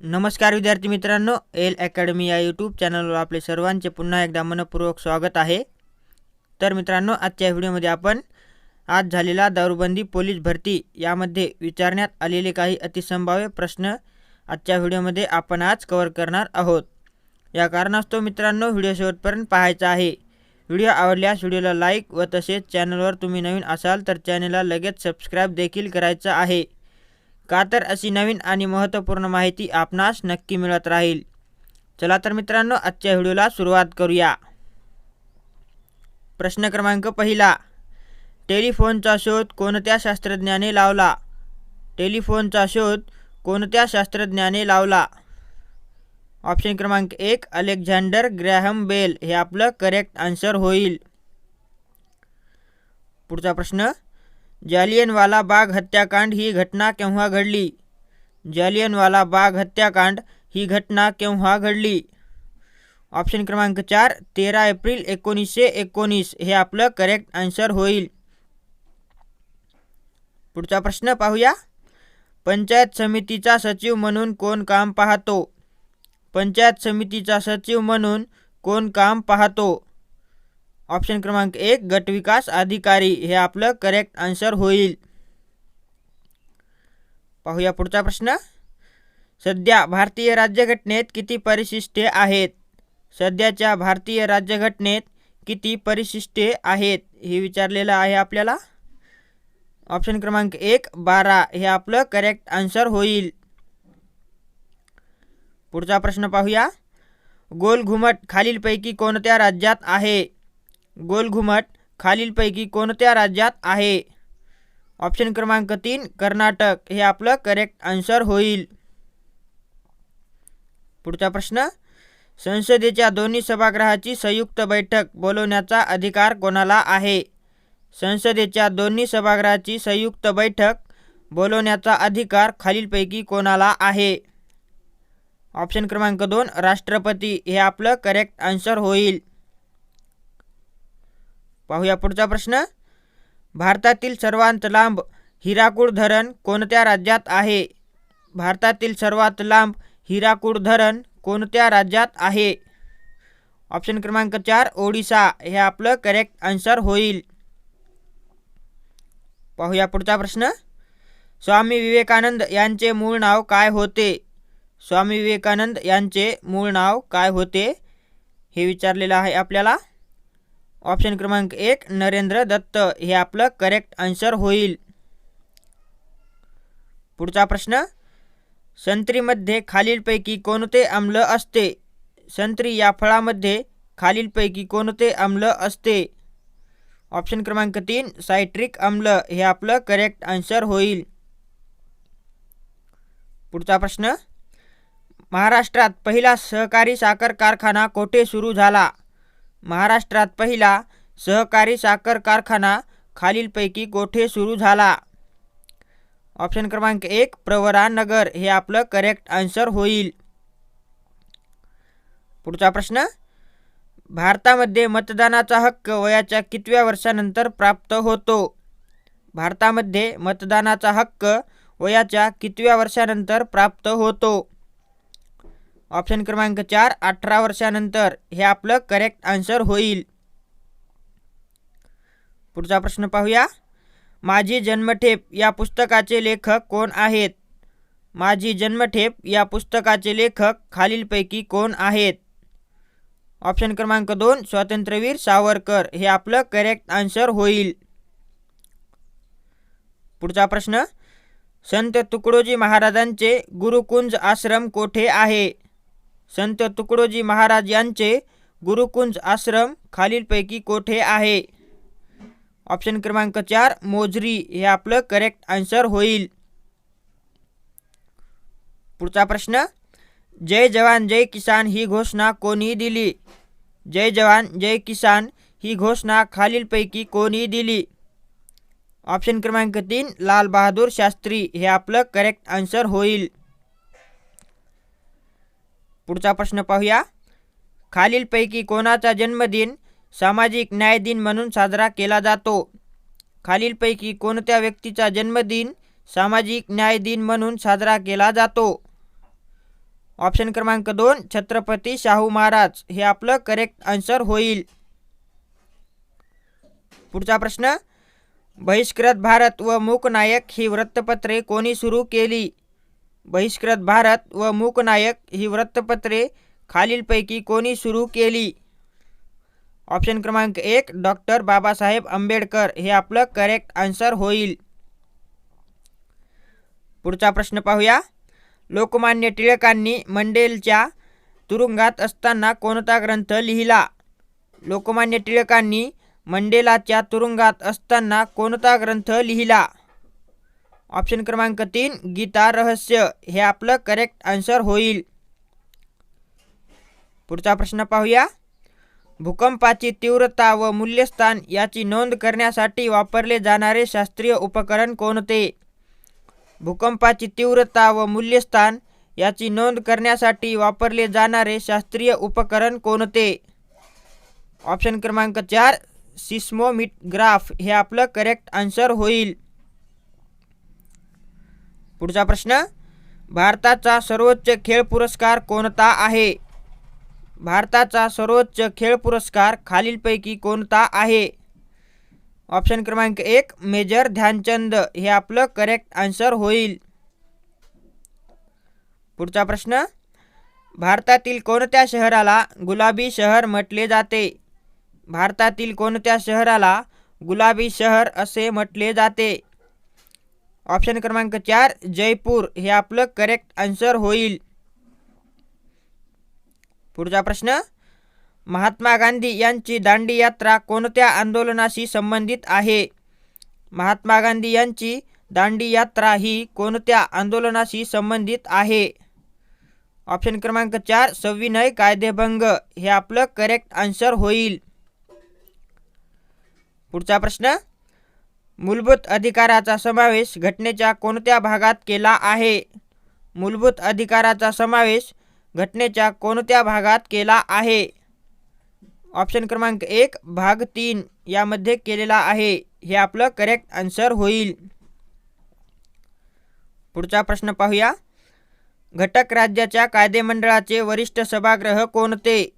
नमस्कार विद्यार्थी मित्रांनो एल अकॅडमी या यूट्यूब चॅनलवर आपले सर्वांचे पुन्हा एकदा मनपूर्वक स्वागत आहे. तर मित्रांनो आजच्या व्हिडिओमध्ये आपण आज झालेला दारूबंदी पोलीस भरती यामध्ये विचारण्यात आलेले काही अतिसंभाव्य प्रश्न आजच्या व्हिडिओमध्ये आपण आज कवर करणार आहोत. या कारणास्तव मित्रांनो व्हिडिओ शेवटपर्यंत पाहायचा आहे. व्हिडिओ आवडल्यास व्हिडिओला लाईक व तसेच चॅनलवर तुम्ही नवीन असाल तर चॅनलला लगेच सबस्क्राईब देखील करायचं आहे. का तर अशी नवीन आणि महत्त्वपूर्ण माहिती आपणास नक्की मिळत राहील. चला तर मित्रांनो आजच्या व्हिडिओला सुरुवात करूया. प्रश्न क्रमांक पहिला. टेलिफोनचा शोध कोणत्या शास्त्रज्ञाने लावला? टेलिफोनचा शोध कोणत्या शास्त्रज्ञाने लावला? ऑप्शन क्रमांक एक अलेक्झांडर ग्रॅहम बेल. हे आपलं करेक्ट आन्सर होईल. पुढचा प्रश्न जालियनवाला बाग हत्याकांड ही घटना केव्हा घडली? जालियनवाला बाग हत्याकांड ही घटना केव्हा घडली? ऑप्शन क्रमांक चार तेरा एप्रिल एकोणीसशे एकोणीस. हे आपलं करेक्ट आन्सर होईल. पुढचा प्रश्न पाहूया. पंचायत समितीचा सचिव म्हणून कोण काम पाहतो? पंचायत समितीचा सचिव म्हणून कोण काम पाहतो? ऑप्शन क्रमांक एक गटविकास अधिकारी. हे आपलं करेक्ट आन्सर होईल. पाहूया पुढचा प्रश्न. सध्या भारतीय राज्यघटनेत किती परिशिष्टे आहेत? सध्याच्या भारतीय राज्यघटनेत किती परिशिष्टे आहेत? हे विचारलेलं आहे आपल्याला. ऑप्शन क्रमांक एक बारा. हे आपलं करेक्ट आन्सर होईल. पुढचा प्रश्न पाहूया. गोलघुमट खालीलपैकी कोणत्या राज्यात आहे? गोलघुमट खालीलपैकी कोणत्या राज्यात आहे? ऑप्शन क्रमांक तीन कर्नाटक. हे आपलं करेक्ट आन्सर होईल. पुढचा प्रश्न संसदेच्या दोन्ही सभागृहाची संयुक्त बैठक बोलवण्याचा अधिकार कोणाला आहे? संसदेच्या दोन्ही सभागृहाची संयुक्त बैठक बोलवण्याचा अधिकार खालीलपैकी कोणाला आहे? ऑप्शन क्रमांक दोन राष्ट्रपती. हे आपलं करेक्ट आन्सर होईल. पाहूया पुढचा प्रश्न. भारतातील सर्वात लांब हिराकूड धरण कोणत्या राज्यात आहे? भारतातील सर्वात लांब हिराकूड धरण कोणत्या राज्यात आहे? ऑप्शन क्रमांक चार ओडिसा. हे आपलं करेक्ट आन्सर होईल. पाहूया पुढचा प्रश्न. स्वामी विवेकानंद यांचे मूळ नाव काय होते? स्वामी विवेकानंद यांचे मूळ नाव काय होते? हे विचारलेलं आहे आपल्याला. ऑप्शन क्रमांक एक नरेंद्र दत्त. हे आपलं करेक्ट आन्सर होईल. पुढचा प्रश्न संत्रीमध्ये खालीलपैकी कोणते आम्ल असते? संत्री या फळामध्ये खालीलपैकी कोणते आम्ल असते? ऑप्शन क्रमांक तीन सायट्रिक आम्ल हे आपलं करेक्ट आन्सर होईल. पुढचा प्रश्न महाराष्ट्रात पहिला सहकारी साखर कारखाना कोठे सुरू झाला? महाराष्ट्रात पहिला सहकारी साखर कारखाना खालीलपैकी कोठे सुरू झाला. ऑप्शन क्रमांक एक प्रवरा नगर. हे आपलं करेक्ट आन्सर होईल. पुढचा प्रश्न भारतामध्ये मतदानाचा हक्क वयाच्या कितव्या वर्षानंतर प्राप्त होतो? भारतामध्ये मतदानाचा हक्क वयाच्या कितव्या वर्षानंतर प्राप्त होतो? ऑप्शन क्रमांक चार अठरा वर्षानंतर हे आपलं करेक्ट आन्सर होईल. पुढचा प्रश्न पाहूया. माझी जन्मठेप या पुस्तकाचे लेखक कोण आहेत? माझी जन्मठेप या पुस्तकाचे लेखक खालीलपैकी कोण आहेत? ऑप्शन क्रमांक दोन स्वातंत्र्यवीर सावरकर. हे आपलं करेक्ट आन्सर होईल. पुढचा प्रश्न संत तुकडोजी महाराजांचे गुरुकुंज आश्रम कोठे आहे? संत तुकडोजी महाराज यांचे गुरुकुंज आश्रम खालीलपैकी कोठे आहे? ऑप्शन क्रमांक चार मोजरी हे आपलं करेक्ट आन्सर होईल. पुढचा प्रश्न जय जवान जय किसान ही घोषणा कोणी दिली? जय जवान जय किसान ही घोषणा खालीलपैकी कोणी दिली? ऑप्शन क्रमांक तीन लाल बहादूर शास्त्री. हे आपलं करेक्ट आन्सर होईल. पुढचा प्रश्न पाहूया. खालीलपैकी कोणाचा जन्मदिन सामाजिक न्याय दिन म्हणून साजरा केला जातो? खालीलपैकी कोणत्या व्यक्तीचा जन्मदिन सामाजिक न्याय दिन म्हणून साजरा केला जातो? ऑप्शन क्रमांक दोन छत्रपती शाहू महाराज. हे आपलं करेक्ट आन्सर होईल. पुढचा प्रश्न बहिष्कृत भारत व मूकनायक ही वृत्तपत्रे कोणी सुरू केली? बहिष्कृत भारत व मूकनायक ही वृत्तपत्रे खालीलपैकी कोणी सुरू केली? ऑप्शन क्रमांक एक डॉक्टर बाबासाहेब आंबेडकर. हे आपलं करेक्ट आन्सर होईल. पुढचा प्रश्न पाहूया. लोकमान्य टिळकांनी मंडेलच्या तुरुंगात असताना कोणता ग्रंथ लिहिला? लोकमान्य टिळकांनी मंडेलाच्या तुरुंगात असताना कोणता ग्रंथ लिहिला? ऑप्शन क्रमांक तीन गीता रहस्य. हे आपलं करेक्ट आन्सर होईल. पुढचा प्रश्न पाहूया. भूकंपाची तीव्रता व मूल्यस्थान याची नोंद करण्यासाठी वापरले जाणारे शास्त्रीय उपकरण कोणते? भूकंपाची तीव्रता व मूल्यस्थान याची नोंद करण्यासाठी वापरले जाणारे शास्त्रीय उपकरण कोणते? ऑप्शन क्रमांक चार सिस्मोमिटग्राफ हे आपलं करेक्ट आन्सर होईल. पुढचा प्रश्न भारताचा सर्वोच्च खेळ पुरस्कार कोणता आहे? भारताचा सर्वोच्च खेळ पुरस्कार खालीलपैकी कोणता आहे? ऑप्शन क्रमांक एक मेजर ध्यानचंद. हे आपलं करेक्ट आन्सर होईल. पुढचा प्रश्न भारतातील कोणत्या शहराला गुलाबी शहर म्हटले जाते? भारतातील कोणत्या शहराला गुलाबी शहर असे म्हटले जाते? ऑप्शन क्रमांक चार जयपूर. हे आपलं करेक्ट आन्सर होईल. पुढचा प्रश्न महात्मा गांधी यांची दांडी यात्रा कोणत्या आंदोलनाशी संबंधित आहे? महात्मा गांधी यांची दांडी यात्रा ही कोणत्या आंदोलनाशी संबंधित आहे? ऑप्शन क्रमांक चार सविनय कायदेभंग. हे आपलं करेक्ट आन्सर होईल. पुढचा प्रश्न मूलभूत अधिकाराचा समावेश घटनेच्या कोणत्या भागात केला आहे? मूलभूत अधिकाराचा समावेश घटनेच्या कोणत्या भागात केला आहे? ऑप्शन क्रमांक एक भाग तीन यामध्ये केलेला आहे. हे आपलं करेक्ट आन्सर होईल. पुढचा प्रश्न पाहूया. घटक राज्याच्या कायदेमंडळाचे वरिष्ठ सभागृह कोणते?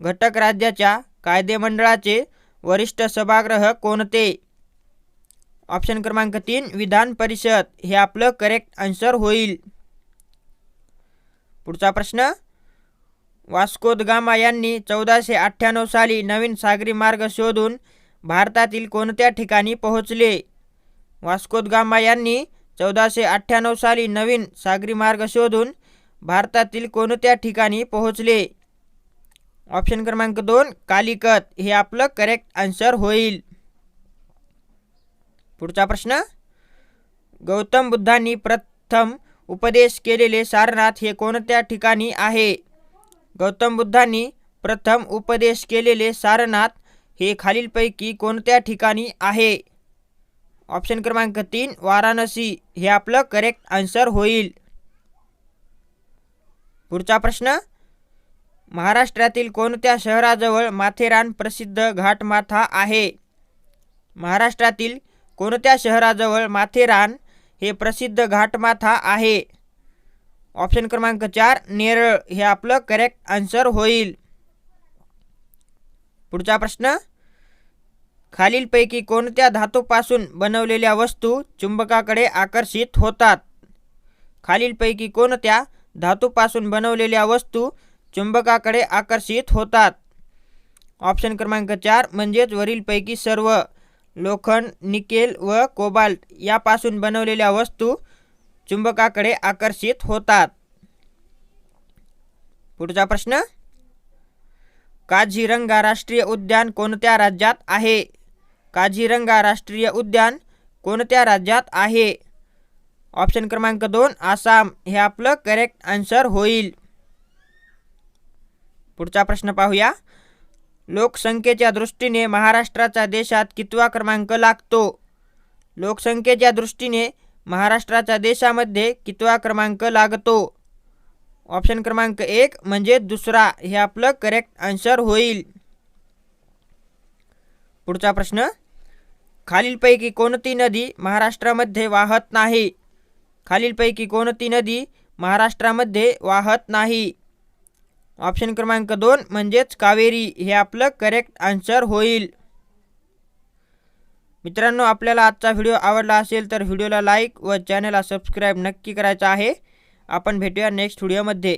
घटक राज्याच्या कायदेमंडळाचे वरिष्ठ सभागृह कोणते? ऑप्शन क्रमांक तीन विधान परिषद. हे आपलं करेक्ट आन्सर होईल. पुढचा प्रश्न. वास्कोद गामा यांनी चौदाशे अठ्ठ्याण्णव साली नवीन सागरी मार्ग शोधून भारतातील कोणत्या ठिकाणी पोहोचले? वास्कोद गामा यांनी चौदाशे अठ्ठ्याण्णव साली नवीन सागरी मार्ग शोधून भारतातील कोणत्या ठिकाणी पोहोचले? ऑप्शन क्रमांक दोन कालिकत. हे आपलं करेक्ट आन्सर होईल. पुढचा प्रश्न. गौतम बुद्धांनी प्रथम उपदेश केलेले सारनाथ हे कोणत्या ठिकाणी आहे? गौतम बुद्धांनी प्रथम उपदेश केलेले सारनाथ हे खालीलपैकी कोणत्या ठिकाणी आहे? ऑप्शन क्रमांक तीन वाराणसी. हे आपलं करेक्ट आन्सर होईल. पुढचा प्रश्न. महाराष्ट्रातील कोणत्या शहराजवळ माथेरान प्रसिद्ध घाटमाथा आहे? महाराष्ट्रातील कोणत्या शहराजवळ माथेरान हे प्रसिद्ध घाटमाथा आहे? ऑप्शन क्रमांक चार नेरळ. हे आपलं करेक्ट आन्सर होईल. पुढचा प्रश्न. खालीलपैकी कोणत्या धातूपासून बनवलेल्या वस्तू चुंबकाकडे आकर्षित होतात? खालीलपैकी कोणत्या धातूपासून बनवलेल्या वस्तू चुंबकाकडे आकर्षित होतात? ऑप्शन क्रमांक चार म्हणजेच वरीलपैकी सर्व. लोखंड निकेल व कोबाल्ट यापासून बनवलेल्या वस्तू चुंबकाकडे आकर्षित होतात. पुढचा प्रश्न काझीरंगा राष्ट्रीय उद्यान कोणत्या राज्यात आहे? काझीरंगा राष्ट्रीय उद्यान कोणत्या राज्यात आहे? ऑप्शन क्रमांक दोन आसाम. हे आपलं करेक्ट आन्सर होईल. पुढचा प्रश्न पाहूया. लोकसंख्येच्या दृष्टीने महाराष्ट्राचा देशात कितवा क्रमांक लागतो? लोकसंख्येच्या दृष्टीने महाराष्ट्राच्या देशामध्ये कितवा क्रमांक लागतो? ऑप्शन क्रमांक एक म्हणजे दुसरा. हे आपलं करेक्ट आन्सर होईल. पुढचा प्रश्न. खालीलपैकी कोणती नदी महाराष्ट्रामध्ये वाहत नाही? खालीलपैकी कोणती नदी महाराष्ट्रामध्ये वाहत नाही? ऑप्शन क्रमांक दोन म्हणजेच कावेरी. हे आपलं करेक्ट आन्सर होईल. मित्रांनो आपल्याला आजचा व्हिडिओ आवडला असेल तर व्हिडिओला लाईक व चॅनलला सबस्क्राईब नक्की करायचं आहे. आपण भेटूया नेक्स्ट व्हिडिओमध्ये